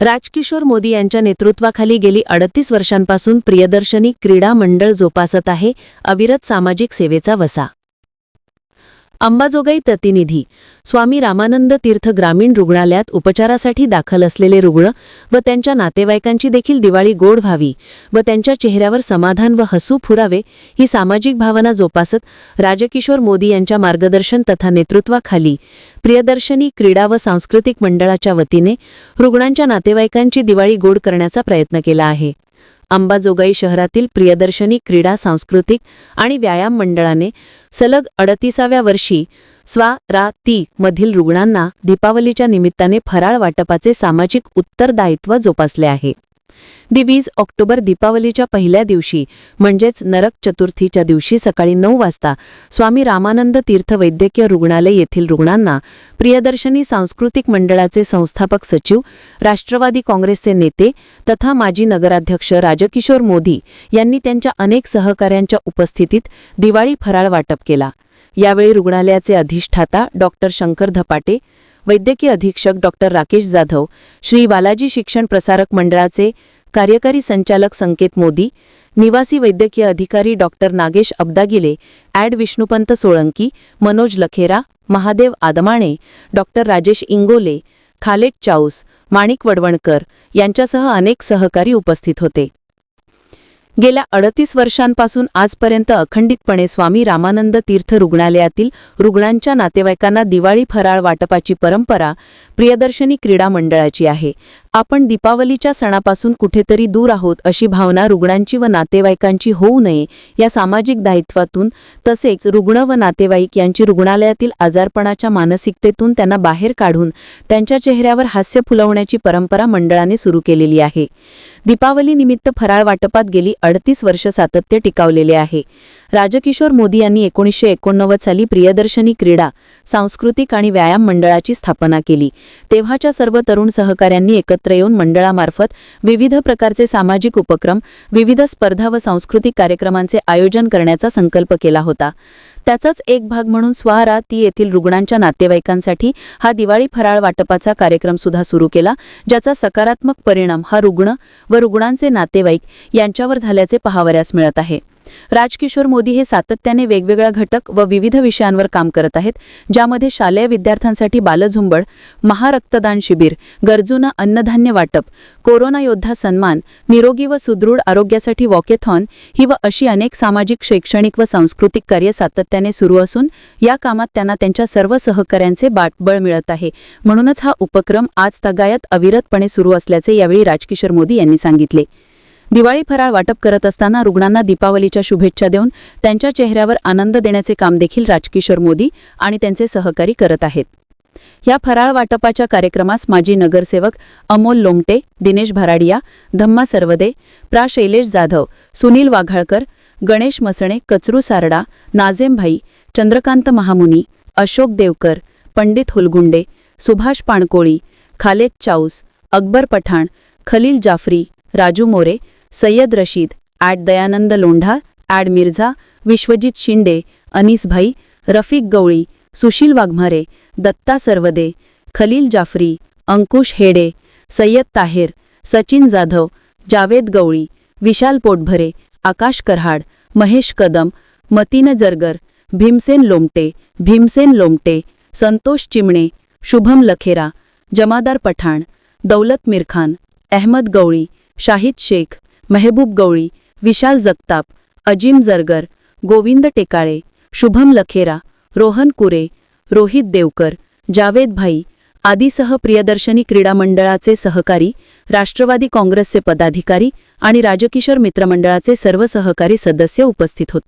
राजकिशोर मोदी यांच्या नेतृत्वाखाली गेली अडतीस वर्षांपासून प्रियदर्शनी क्रीडा मंडळ जोपासत आहे. अविरत सामाजिक सेवेचा वसा अंबाजोगाई प्रतिनिधी स्वामी रामानंद तीर्थ ग्रामीण रुग्णालयात उपचारासाठी दाखल असलेले रुग्ण व त्यांच्या नातेवाईकांची देखील दिवाळी गोड व्हावी व त्यांच्या चेहऱ्यावर समाधान व हसू फुरावे ही सामाजिक भावना जोपासत राजकिशोर मोदी यांच्या मार्गदर्शन तथा नेतृत्वाखाली प्रियदर्शनी क्रीडा व सांस्कृतिक मंडळाच्या वतीने रुग्णांच्या नातेवाईकांची दिवाळी गोड करण्याचा प्रयत्न केला आहे. अंबाजोगाई शहरातील प्रियदर्शनी क्रीडा सांस्कृतिक आणि व्यायाम मंडळाने सलग अडतीसाव्या वर्षी स्वा रा ती मधील रुग्णांना दीपावलीच्या निमित्ताने फराळ वाटपाचे सामाजिक उत्तरदायित्व जोपासले आहे. दिवीज ऑक्टोबर दीपावलीच्या पहिल्या दिवशी म्हणजेच नरक चतुर्थीच्या दिवशी सकाळी नऊ वाजता स्वामी रामानंद तीर्थ वैद्यकीय रुग्णालय येथील रुग्णांना प्रियदर्शनी सांस्कृतिक मंडळाचे संस्थापक सचिव राष्ट्रवादी काँग्रेसचे नेते तथा माजी नगराध्यक्ष राजकिशोर मोदी यांनी त्यांच्या अनेक सहकाऱ्यांच्या उपस्थितीत दिवाळी फराळ वाटप केला. यावेळी रुग्णालयाचे अधिष्ठाता डॉक्टर शंकर धपाटे वैद्यकीय अधीक्षक डॉक्टर राकेश जाधव श्री बालाजी शिक्षण प्रसारक मंडळाचे कार्यकारी संचालक संकेत मोदी निवासी वैद्यकीय अधिकारी डॉक्टर नागेश अब्दागिले ॲड विष्णुपंत सोळंकी मनोज लखेरा महादेव आदमाणे डॉक्टर राजेश इंगोले खालेट चाऊस माणिक वडवणकर यांच्यासह अनेक सहकारी उपस्थित होते. गेल्या अडतीस वर्षांपासून आजपर्यंत अखंडितपणे स्वामी रामानंद तीर्थ रुग्णालयातील रुग्णांच्या नातेवाईकांना दिवाळी फराळ वाटपाची परंपरा प्रियदर्शनी क्रीडा मंडळाची आहे. आपण दीपावलीच्या सणापासून कुठेतरी दूर आहोत अशी भावना रुग्णांची व नातेवाईकांची होऊ नये या सामाजिक दायित्वातून तसेच रुग्ण व नातेवाईक यांची रुग्णालयातील आजारपणाच्या मानसिकतेतून त्यांना बाहेर काढून त्यांच्या चेहऱ्यावर हास्य फुलवण्याची परंपरा मंडळाने सुरू केलेली आहे. दीपावलीनिमित्त फराळ वाटपात गेली अडतीस वर्ष सातत्य टिकावलेले आहे. राजकिशोर मोदी यांनी एकोणीसशे एकोणनव्वद साली प्रियदर्शनी क्रीडा सांस्कृतिक आणि व्यायाम मंडळाची स्थापना केली. तेव्हाच्या सर्व तरुण सहकाऱ्यांनी एकत्र येऊन मंडळामार्फत विविध प्रकारचे सामाजिक उपक्रम विविध स्पर्धा व सांस्कृतिक कार्यक्रमांचे आयोजन करण्याचा संकल्प केला होता. त्याचाच एक भाग म्हणून स्वारा ती येथील रुग्णांच्या नातेवाईकांसाठी हा दिवाळी फराळ वाटपाचा कार्यक्रम सुद्धा सुरू केला ज्याचा सकारात्मक परिणाम हा रुग्ण व रुग्णांचे नातेवाईक यांच्यावर झाल्याचे पाहावयास मिळत आहे. राजकिशोर मोदी हे सातत्याने वेगवेगळ्या घटक व विविध विषयांवर काम करत आहेत ज्यामध्ये शालेय विद्यार्थ्यांसाठी बालझुंबड महारक्तदान शिबिर गरजूंना अन्नधान्य वाटप कोरोना योद्धा सन्मान निरोगी व सुदृढ आरोग्यासाठी वॉकेथॉन ही व अशी अनेक सामाजिक शैक्षणिक व सांस्कृतिक कार्य सातत्याने सुरू असून या कामात त्यांना त्यांच्या सर्व सहकाऱ्यांचे बाटबळ मिळत आहे. म्हणूनच हा उपक्रम आज तगायत अविरतपणे सुरू असल्याचे यावेळी राजकिशोर मोदी यांनी सांगितले. दिवाळी फराळ वाटप करत असताना रुग्णांना दीपावलीच्या शुभेच्छा देऊन त्यांच्या चेहऱ्यावर आनंद देण्याचे काम देखील राजकिशोर मोदी आणि त्यांचे सहकारी करत आहेत. या फराळ वाटपाच्या कार्यक्रमास माजी नगरसेवक अमोल लोमटे दिनेश भराडिया धम्मा सर्वदे प्रा. शैलेश जाधव सुनील वाघाळकर गणेश मसणे कचरू सारडा नाझेमभाई चंद्रकांत महामुनी अशोक देवकर पंडित हुलगुंडे सुभाष पाणकोळी खालेद चाऊस अकबर पठाण खलील जाफरी राजू मोरे सय्यद रशीद ॲड दयानंद लोंढा ॲड मिर्झा विश्वजित शिंदे अनीस भाई रफिक गवळी सुशील वाघमारे दत्ता सर्वदे खलील जाफरी अंकुश हेडे सय्यद ताहेर सचिन जाधव जावेद गवळी विशाल पोटभरे आकाश करहाड महेश कदम मतीन जरगर भीमसेन लोमटे भीमसेन लोमटे संतोष चिमणे शुभम लखेरा जमादार पठाण दौलत मिरखान अहमद गवळी शाहिद शेख मेहबूब गवळी विशाल जगताप अजिम जरगर गोविंद टेकाळे शुभम लखेरा रोहन कुरे रोहित देवकर जावेद भाई आदीसह प्रियदर्शनी क्रीडा मंडळाचे सहकारी राष्ट्रवादी काँग्रेसचे पदाधिकारी आणि राजकिशोर मित्रमंडळाचे सर्व सहकारी सदस्य उपस्थित होते.